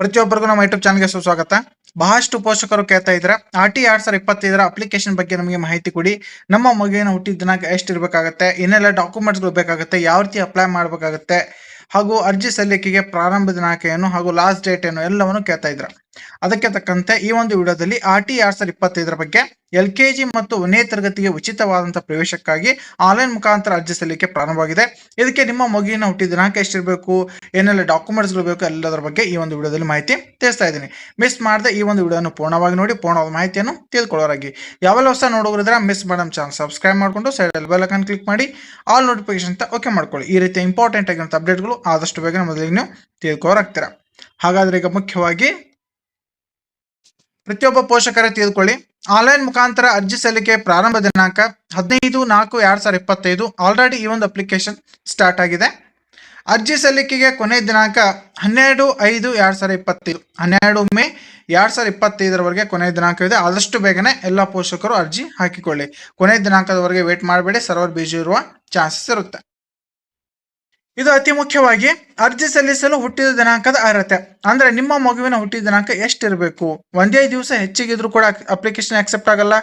ಪ್ರತಿಯೊಬ್ಬರಿಗೂ ನಮ್ಮ ಯೂಟ್ಯೂಬ್ ಚಾನಲ್ಗೆ ಸುಸ್ವಾಗತ. ಬಹಳಷ್ಟು ಪೋಷಕರು ಕೇಳ್ತಾ ಇದ್ರ, ಆರ್ ಟಿ ಎರಡ್ ಸಾವಿರ ಇಪ್ಪತ್ತೈದರ ಅಪ್ಲಿಕೇಶನ್ ಬಗ್ಗೆ ನಮಗೆ ಮಾಹಿತಿ ಕೊಡಿ. ನಮ್ಮ ಮಗುವಿನ ಹುಟ್ಟಿದ ದಿನಾಂಕ ಎಷ್ಟು ಇರಬೇಕಾಗತ್ತೆ ಏನೆಲ್ಲ ಡಾಕ್ಯುಮೆಂಟ್ಸ್ಗಳು ಬೇಕಾಗುತ್ತೆ, ಯಾವ ರೀತಿ ಅಪ್ಲೈ ಮಾಡಬೇಕಾಗುತ್ತೆ, ಹಾಗೂ ಅರ್ಜಿ ಸಲ್ಲಿಕೆಗೆ ಪ್ರಾರಂಭ ದಿನಾಂಕ ಏನು ಹಾಗೂ ಲಾಸ್ಟ್ ಡೇಟ್ ಏನು, ಎಲ್ಲವನ್ನು ಕೇಳ್ತಾ ಇದ್ರ. ಅದಕ್ಕೆ ತಕ್ಕಂತೆ ಈ ಒಂದು ವಿಡಿಯೋದಲ್ಲಿ ಆರ್ ಟಿ ಎರಡ್ ಸಾವಿರದ ಇಪ್ಪತ್ತೈದರ ಬಗ್ಗೆ ಎಲ್ ಕೆ ಜಿ ಮತ್ತು ಒಂದನೇ ತರಗತಿಗೆ ಉಚಿತವಾದಂತಹ ಪ್ರವೇಶಕ್ಕಾಗಿ ಆನ್ಲೈನ್ ಮುಖಾಂತರ ಅರ್ಜಿ ಸಲ್ಲಿಕೆ ಪ್ರಾರಂಭವಾಗಿದೆ. ಇದಕ್ಕೆ ನಿಮ್ಮ ಮಗುವಿನ ಹುಟ್ಟಿದ ದಿನಾಂಕ ಎಷ್ಟಿರಬೇಕು, ಏನೆಲ್ಲ ಡಾಕ್ಯುಮೆಂಟ್ಸ್ಗಳು ಬೇಕು ಎಲ್ಲದರ ಬಗ್ಗೆ ಈ ಒಂದು ವಿಡಿಯೋದಲ್ಲಿ ಮಾಹಿತಿ ತಿಳಿಸ್ತಾ ಇದ್ದೀನಿ. ಮಿಸ್ ಮಾಡದೆ ಈ ಒಂದು ವಿಡಿಯೋನ ಪೂರ್ಣವಾಗಿ ನೋಡಿ, ಪೂರ್ಣವಾದ ಮಾಹಿತಿಯನ್ನು ತಿಳ್ಕೊಳ್ಳೋರಾಗಿ. ಯಾವೆಲ್ಲ ಹೊಸ ನೋಡೋರಿದ್ರೆ ಮಿಸ್ ಮಾಡಮ್ ಚಾನಲ್ ಸಬ್ಸ್ಕ್ರೈಬ್ ಮಾಡಿಕೊಂಡು ಸೈಡ್ ಬೆಲ್ ಐಕಾನ್ ಕ್ಲಿಕ್ ಮಾಡಿ ಆಲ್ ನೋಟಿಫಿಕೇಶನ್ ಅಂತ ಓಕೆ ಮಾಡ್ಕೊಳ್ಳಿ. ಈ ರೀತಿ ಇಂಪಾರ್ಟೆಂಟ್ ಆಗಿರುವಂಥ ಅಪ್ಡೇಟ್ಗಳು ಆದಷ್ಟು ಬೇಗ ಮೊದಲಿಗೆ ನೀವು ತಿಳ್ಕೊಳ್ಳೋರಾಗ್ತೀರಾ ಹಾಗಾದ್ರೆ ಈಗ ಮುಖ್ಯವಾಗಿ ಪ್ರತಿಯೊಬ್ಬ ಪೋಷಕರೇ ತಿಳಿದುಕೊಳ್ಳಿ ಆನ್ಲೈನ್ ಮುಖಾಂತರ ಅರ್ಜಿ ಸಲ್ಲಿಕೆ ಪ್ರಾರಂಭ ದಿನಾಂಕ ಹದಿನೈದು ನಾಲ್ಕು ಎರಡು ಸಾವಿರದ ಇಪ್ಪತ್ತೈದು ಆಲ್ರೆಡಿ ಈ ಒಂದು ಅಪ್ಲಿಕೇಶನ್ ಸ್ಟಾರ್ಟ್ ಆಗಿದೆ. ಅರ್ಜಿ ಸಲ್ಲಿಕೆಗೆ ಕೊನೆ ದಿನಾಂಕ ಹನ್ನೆರಡು ಐದು ಎರಡು ಸಾವಿರದ ಇಪ್ಪತ್ತೈದು. ಹನ್ನೆರಡು ಮೇ ಎರಡು ಸಾವಿರದ ಇಪ್ಪತ್ತೈದರವರೆಗೆ ಕೊನೆ ದಿನಾಂಕವಿದೆ. ಆದಷ್ಟು ಬೇಗನೆ ಎಲ್ಲ ಪೋಷಕರು ಅರ್ಜಿ ಹಾಕಿಕೊಳ್ಳಿ. ಕೊನೆ ದಿನಾಂಕದವರೆಗೆ ವೇಟ್ ಮಾಡಬೇಡಿ. ಸರ್ವರ್ ಬಿಜಿ ಇರುವ ಚಾನ್ಸಸ್ ಇರುತ್ತೆ. ಇದು ಅತಿ ಮುಖ್ಯವಾಗಿ ಅರ್ಜಿ ಸಲ್ಲಿಸಲು ಹುಟ್ಟಿದ ದಿನಾಂಕದ ಅರ್ಹತೆ. ಅಂದ್ರೆ ನಿಮ್ಮ ಮಗುವಿನ ಹುಟ್ಟಿದ ದಿನಾಂಕ ಎಷ್ಟಿರಬೇಕು? ಒಂದೇ ದಿವಸ ಹೆಚ್ಚಿಗಿದ್ರು ಕೂಡ ಅಪ್ಲಿಕೇಶನ್ ಆಕ್ಸೆಪ್ಟ್ ಆಗಲ್ಲ.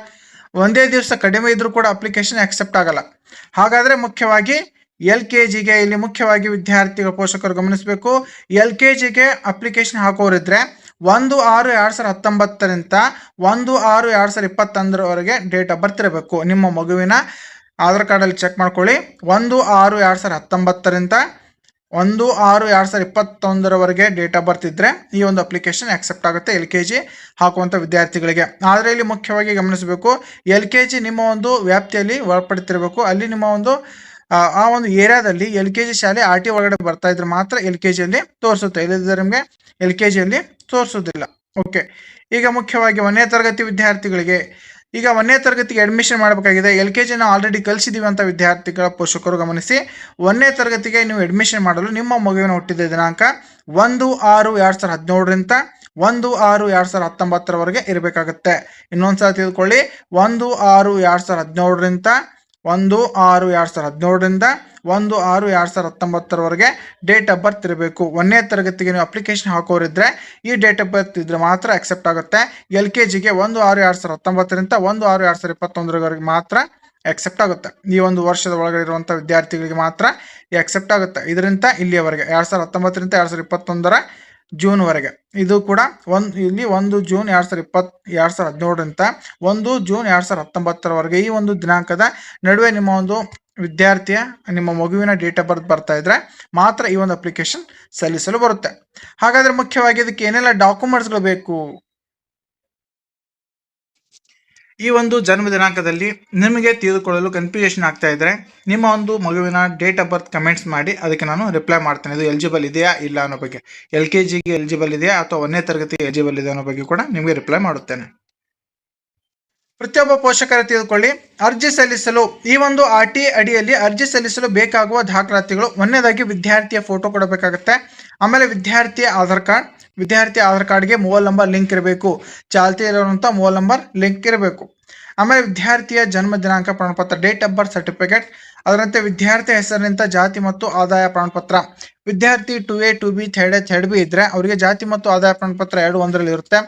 ಒಂದೇ ದಿವಸ ಕಡಿಮೆ ಇದ್ರೂ ಕೂಡ ಅಪ್ಲಿಕೇಶನ್ ಆಕ್ಸೆಪ್ಟ್ ಆಗಲ್ಲ. ಹಾಗಾದ್ರೆ ಮುಖ್ಯವಾಗಿ ಎಲ್ ಕೆ ಜಿಗೆ ಇಲ್ಲಿ ಮುಖ್ಯವಾಗಿ ವಿದ್ಯಾರ್ಥಿಗಳ ಪೋಷಕರು ಗಮನಿಸಬೇಕು. ಎಲ್ ಕೆ ಜಿಗೆ ಅಪ್ಲಿಕೇಶನ್ ಹಾಕೋರಿದ್ರೆ ಒಂದು ಆರು ಎರಡು ಸಾವಿರದ ಹತ್ತೊಂಬತ್ತರಿಂದ ಒಂದು ಆರು ಎರಡು ಸಾವಿರದ ಇಪ್ಪತ್ತೊಂದರವರೆಗೆ ಡೇಟ್ ಆಫ್ ಬರ್ತ್ ಇರಬೇಕು. ನಿಮ್ಮ ಮಗುವಿನ ಆಧಾರ್ ಕಾರ್ಡಲ್ಲಿ ಚೆಕ್ ಮಾಡ್ಕೊಳ್ಳಿ. ಒಂದು ಆರು ಎರಡು ಸಾವಿರದ ಹತ್ತೊಂಬತ್ತರಿಂದ ಒಂದು ಆರು ಎರಡು ಸಾವಿರದ ಇಪ್ಪತ್ತೊಂದರವರೆಗೆ ಡೇಟ್ ಆಫ್ ಬರ್ತ್ ಇದ್ರೆ ಈ ಒಂದು ಅಪ್ಲಿಕೇಶನ್ ಆಕ್ಸೆಪ್ಟ್ ಆಗುತ್ತೆ ಎಲ್ ಕೆ ಜಿ ಹಾಕುವಂಥ ವಿದ್ಯಾರ್ಥಿಗಳಿಗೆ. ಆದರೆ ಇಲ್ಲಿ ಮುಖ್ಯವಾಗಿ ಗಮನಿಸಬೇಕು, ಎಲ್ ಕೆ ಜಿ ನಿಮ್ಮ ಒಂದು ವ್ಯಾಪ್ತಿಯಲ್ಲಿ ಒಳಪಡ್ತಿರಬೇಕು. ಅಲ್ಲಿ ನಿಮ್ಮ ಒಂದು, ಆ ಆ ಒಂದು ಏರಿಯಾದಲ್ಲಿ ಎಲ್ ಕೆ ಜಿ ಶಾಲೆ ಆರ್ ಟಿ ಒಳಗಡೆ ಬರ್ತಾ ಇದ್ರೆ ಮಾತ್ರ ಎಲ್ ಕೆ ಜಿಯಲ್ಲಿ ತೋರಿಸುತ್ತೆ. ಇಲ್ಲದಿದ್ದರೆ ನಿಮಗೆ ಎಲ್ ಕೆ ಜಿಯಲ್ಲಿ ತೋರಿಸೋದಿಲ್ಲ ಓಕೆ ಈಗ ಮುಖ್ಯವಾಗಿ ಒಂದನೇ ತರಗತಿ ವಿದ್ಯಾರ್ಥಿಗಳಿಗೆ ಈಗ ಒಂದನೇ ತರಗತಿಗೆ ಅಡ್ಮಿಷನ್ ಮಾಡಬೇಕಾಗಿದೆ. ಎಲ್ ಕೆ ಜಿನ ಆಲ್ರೆಡಿ ಕಲಿಸಿದ್ದೀವಿ ಅಂತ ವಿದ್ಯಾರ್ಥಿಗಳ ಪೋಷಕರು ಗಮನಿಸಿ. ಒಂದನೇ ತರಗತಿಗೆ ನೀವು ಅಡ್ಮಿಷನ್ ಮಾಡಲು ನಿಮ್ಮ ಮಗುವಿನ ಹುಟ್ಟಿದ ದಿನಾಂಕ ಒಂದು ಆರು ಎರಡು ಸಾವಿರದ ಹದಿನೇಳರಿಂದ ಒಂದು ಆರು ಎರಡು ಸಾವಿರದ ಹತ್ತೊಂಬತ್ತರವರೆಗೆ ಇರಬೇಕಾಗುತ್ತೆ. ಇನ್ನೊಂದ್ಸಲ ತಿಳ್ಕೊಳ್ಳಿ ಒಂದು ಆರು ಎರಡು ಸಾವಿರದ ಹದಿನೇಳರಿಂದ ಒಂದು ಆರು ಎರಡು ಸಾವಿರದ ಹದಿನೇಳರಿಂದ ಒಂದು ಆರು ಎರಡು ಸಾವಿರದ ಹತ್ತೊಂಬತ್ತರವರೆಗೆ ಡೇಟ್ ಆಫ್ ಬರ್ತ್ ಇರಬೇಕು. ಒಂದನೇ ತರಗತಿಗೆ ನೀವು ಅಪ್ಲಿಕೇಶನ್ ಹಾಕೋರಿದ್ರೆ ಈ ಡೇಟ್ ಆಫ್ ಬರ್ತ್ ಇದ್ರೆ ಮಾತ್ರ ಅಕ್ಸೆಪ್ಟ್ ಆಗುತ್ತೆ. ಎಲ್ ಕೆ ಜಿಗೆ ಒಂದು ಆರು ಎರಡು ಸಾವಿರದ ಹತ್ತೊಂಬತ್ತರಿಂದ ಒಂದು ಆರು ಎರಡು ಸಾವಿರದ ಇಪ್ಪತ್ತೊಂದರವರೆಗೆ ಮಾತ್ರ ಎಕ್ಸೆಪ್ಟ್ ಆಗುತ್ತೆ. ಈ ಒಂದು ವರ್ಷದ ಒಳಗಡೆ ಇರುವಂಥ ವಿದ್ಯಾರ್ಥಿಗಳಿಗೆ ಮಾತ್ರ ಎಕ್ಸೆಪ್ಟ್ ಆಗುತ್ತೆ. ಇದರಿಂದ ಇಲ್ಲಿಯವರೆಗೆ ಎರಡು ಸಾವಿರದ ಹತ್ತೊಂಬತ್ತರಿಂದ ಎರಡು ಸಾವಿರದ ಇಪ್ಪತ್ತೊಂದರ ಜೂನ್ವರೆಗೆ. ಇದು ಕೂಡ ಒಂದು, ಇಲ್ಲಿ ಒಂದು ಜೂನ್ ಎರಡು ಸಾವಿರದ ಇಪ್ಪತ್ತು, ಎರಡು ಸಾವಿರದ ಹದಿನೇಳರಿಂದ ಒಂದು ಜೂನ್ ಎರಡು ಸಾವಿರದ ಹತ್ತೊಂಬತ್ತರವರೆಗೆ ಈ ಒಂದು ದಿನಾಂಕದ ನಡುವೆ ನಿಮ್ಮ ಒಂದು ವಿದ್ಯಾರ್ಥಿಯ ನಿಮ್ಮ ಮಗುವಿನ ಡೇಟ್ ಆಫ್ ಬರ್ತ್ ಬರ್ತಾ ಇದ್ರೆ ಮಾತ್ರ ಈ ಒಂದು ಅಪ್ಲಿಕೇಶನ್ ಸಲ್ಲಿಸಲು ಬರುತ್ತೆ. ಹಾಗಾದ್ರೆ ಮುಖ್ಯವಾಗಿ ಇದಕ್ಕೆ ಏನೆಲ್ಲ ಡಾಕ್ಯುಮೆಂಟ್ಸ್ಗಳು ಬೇಕು? ಈ ಒಂದು ಜನ್ಮ ದಿನಾಂಕದಲ್ಲಿ ನಿಮಗೆ ತಿಳಿದುಕೊಳ್ಳಲು ಕನ್ಫ್ಯೂಷನ್ ಆಗ್ತಾ ಇದ್ರೆ ನಿಮ್ಮ ಒಂದು ಮಗುವಿನ ಡೇಟ್ ಆಫ್ ಬರ್ತ್ ಕಮೆಂಟ್ಸ್ ಮಾಡಿ, ಅದಕ್ಕೆ ನಾನು ರಿಪ್ಲೈ ಮಾಡ್ತೇನೆ. ಇದು ಎಲಿಜಿಬಲ್ ಇದೆಯಾ ಇಲ್ಲ ಅನ್ನೋ ಬಗ್ಗೆ. ಎಲ್ ಕೆ ಜಿಗೆ ಎಲಿಜಿಬಲ್ ಇದೆಯಾ ಅಥವಾ ಒಂದನೇ ತರಗತಿ ಎಲಿಜಿಬಲ್ ಇದೆ ಅನ್ನೋ ಬಗ್ಗೆ ಕೂಡ ನಿಮಗೆ ರಿಪ್ಲೈ ಮಾಡುತ್ತೇನೆ. ಪ್ರತಿಯೊಬ್ಬ ಪೋಷಕರ ತಿಳಿದುಕೊಳ್ಳಿ. ಅರ್ಜಿ ಸಲ್ಲಿಸಲು ಈ ಒಂದು ಆರ್ ಟಿ ಅಡಿಯಲ್ಲಿ ಅರ್ಜಿ ಸಲ್ಲಿಸಲು ಬೇಕಾಗುವ ದಾಖಲಾತಿಗಳು. ಒಂದನೇದಾಗಿ ವಿದ್ಯಾರ್ಥಿಯ ಫೋಟೋ ಕೊಡಬೇಕಾಗುತ್ತೆ. ಆಮೇಲೆ ವಿದ್ಯಾರ್ಥಿಯ ಆಧಾರ್ ಕಾರ್ಡ್. ವಿದ್ಯಾರ್ಥಿ ಆಧಾರ್ ಕಾರ್ಡ್ಗೆ ಮೊಬೈಲ್ ನಂಬರ್ ಲಿಂಕ್ ಇರಬೇಕು. ಚಾಲ್ತಿಯಲ್ಲಿರುವಂಥ ಮೊಬೈಲ್ ನಂಬರ್ ಲಿಂಕ್ ಇರಬೇಕು. ಆಮೇಲೆ ವಿದ್ಯಾರ್ಥಿಯ ಜನ್ಮ ದಿನಾಂಕ, ಪ್ರಮಾಣಪತ್ರ ಡೇಟ್ ಆಫ್ ಬರ್ತ್ ಸರ್ಟಿಫಿಕೇಟ್ ಅದರಂತೆ ವಿದ್ಯಾರ್ಥಿ ಹೆಸರಿನಿಂದ ಜಾತಿ ಮತ್ತು ಆದಾಯ ಪ್ರಮಾಣಪತ್ರ. ವಿದ್ಯಾರ್ಥಿ two A two B third A third B ಇದ್ರೆ ಅವರಿಗೆ ಜಾತಿ ಮತ್ತು ಆದಾಯ ಪ್ರಮಾಣಪತ್ರ ಎರಡು ಒಂದರಲ್ಲಿ ಇರುತ್ತೆ.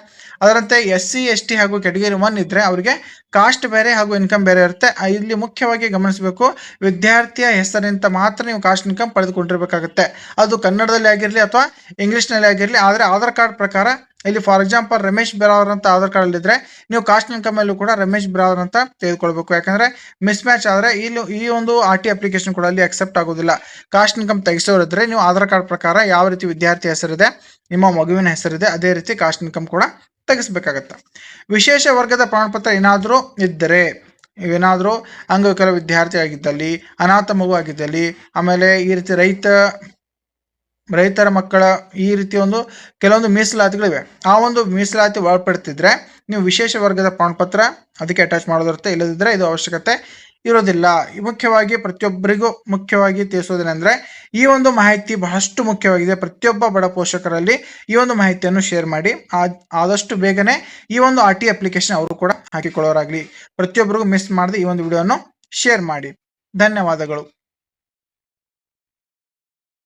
ಅದರಂತೆ ಎಸ್ ಸಿ ಎಸ್ ಟಿ ಹಾಗೂ ಕೆಟಗರಿ ಒನ್ ಇದ್ರೆ ಅವರಿಗೆ ಕಾಸ್ಟ್ ಬೇರೆ ಹಾಗೂ ಇನ್ಕಮ್ ಬೇರೆ ಇರುತ್ತೆ. ಇಲ್ಲಿ ಮುಖ್ಯವಾಗಿ ಗಮನಿಸಬೇಕು, ವಿದ್ಯಾರ್ಥಿಯ ಹೆಸರಿನಿಂದ ಮಾತ್ರ ನೀವು ಕಾಸ್ಟ್ ಇನ್ಕಮ್ ಪಡೆದುಕೊಂಡಿರಬೇಕಾಗುತ್ತೆ. ಅದು ಕನ್ನಡದಲ್ಲಿ ಆಗಿರಲಿ ಅಥವಾ ಇಂಗ್ಲಿಷ್ನಲ್ಲಿ ಆಗಿರಲಿ, ಆದರೆ ಆಧಾರ್ ಕಾರ್ಡ್ ಪ್ರಕಾರ ಇಲ್ಲಿ ಫಾರ್ ಎಕ್ಸಾಂಪಲ್ ರಮೇಶ್ ಬಿರಾವರ್ ಅಂತ ಆಧಾರ್ ಕಾರ್ಡ್ ಇದ್ರೆ, ನೀವು ಕಾಸ್ಟ್ ಇನ್ಕಮ್ ಅಲ್ಲೂ ಕೂಡ ರಮೇಶ್ ಬಿರಾವರ್ ಅಂತ ತೆಗೆದುಕೊಳ್ಬೇಕು. ಯಾಕಂದ್ರೆ ಮಿಸ್ ಮ್ಯಾಚ್ ಆದ್ರೆ ಇಲ್ಲಿ ಈ ಒಂದು ಆರ್ ಟಿ ಅಪ್ಲಿಕೇಶನ್ ಕೂಡ ಅಲ್ಲಿ ಅಕ್ಸೆಪ್ಟ್ ಆಗೋದಿಲ್ಲ. ಕಾಸ್ಟ್ ಇನ್ಕಮ್ ತೆಗೆಸೋರಿದ್ರೆ ನೀವು ಆಧಾರ್ ಕಾರ್ಡ್ ಪ್ರಕಾರ ಯಾವ ರೀತಿ ವಿದ್ಯಾರ್ಥಿ ಹೆಸರಿದೆ, ನಿಮ್ಮ ಮಗುವಿನ ಹೆಸರಿದೆ, ಅದೇ ರೀತಿ ಕಾಸ್ಟ್ ಇನ್ಕಮ್ ಕೂಡ ತೆಗೆಸಬೇಕಾಗತ್ತೆ. ವಿಶೇಷ ವರ್ಗದ ಪ್ರಮಾಣಪತ್ರ ಏನಾದರೂ ಇದ್ದರೆ ಏನಾದರೂ ಅಂಗವಿಕಲ ವಿದ್ಯಾರ್ಥಿ ಆಗಿದ್ದಲ್ಲಿ, ಅನಾಥ ಮಗು ಆಗಿದ್ದಲ್ಲಿ, ಆಮೇಲೆ ಈ ರೀತಿ ರೈತ ರೈತರ ಮಕ್ಕಳ ಈ ರೀತಿ ಒಂದು ಕೆಲವೊಂದು ಮೀಸಲಾತಿಗಳಿವೆ. ಆ ಒಂದು ಮೀಸಲಾತಿ ಒಳಪಡ್ತಿದ್ರೆ ನೀವು ವಿಶೇಷ ವರ್ಗದ ಪ್ರಮಾಣಪತ್ರ ಅದಕ್ಕೆ ಅಟ್ಯಾಚ್ ಮಾಡೋದಿರುತ್ತೆ. ಇಲ್ಲದಿದ್ದರೆ ಇದು ಅವಶ್ಯಕತೆ ಇರೋದಿಲ್ಲ. ಮುಖ್ಯವಾಗಿ ಪ್ರತಿಯೊಬ್ಬರಿಗೂ ಮುಖ್ಯವಾಗಿ ತಿಳಿಸೋದೇನೆಂದರೆ ಈ ಒಂದು ಮಾಹಿತಿ ಬಹಳಷ್ಟು ಮುಖ್ಯವಾಗಿದೆ. ಪ್ರತಿಯೊಬ್ಬ ಬಡ ಪೋಷಕರಲ್ಲಿ ಈ ಒಂದು ಮಾಹಿತಿಯನ್ನು ಶೇರ್ ಮಾಡಿ ಆದಷ್ಟು ಬೇಗನೆ ಈ ಒಂದು ಆರ್ ಟಿ ಅಪ್ಲಿಕೇಶನ್ ಅವರು ಕೂಡ ಹಾಕಿಕೊಳ್ಳೋರಾಗಲಿ. ಪ್ರತಿಯೊಬ್ಬರಿಗೂ ಮಿಸ್ ಮಾಡದೆ ಈ ಒಂದು ವಿಡಿಯೋವನ್ನು ಶೇರ್ ಮಾಡಿ. ಧನ್ಯವಾದಗಳು.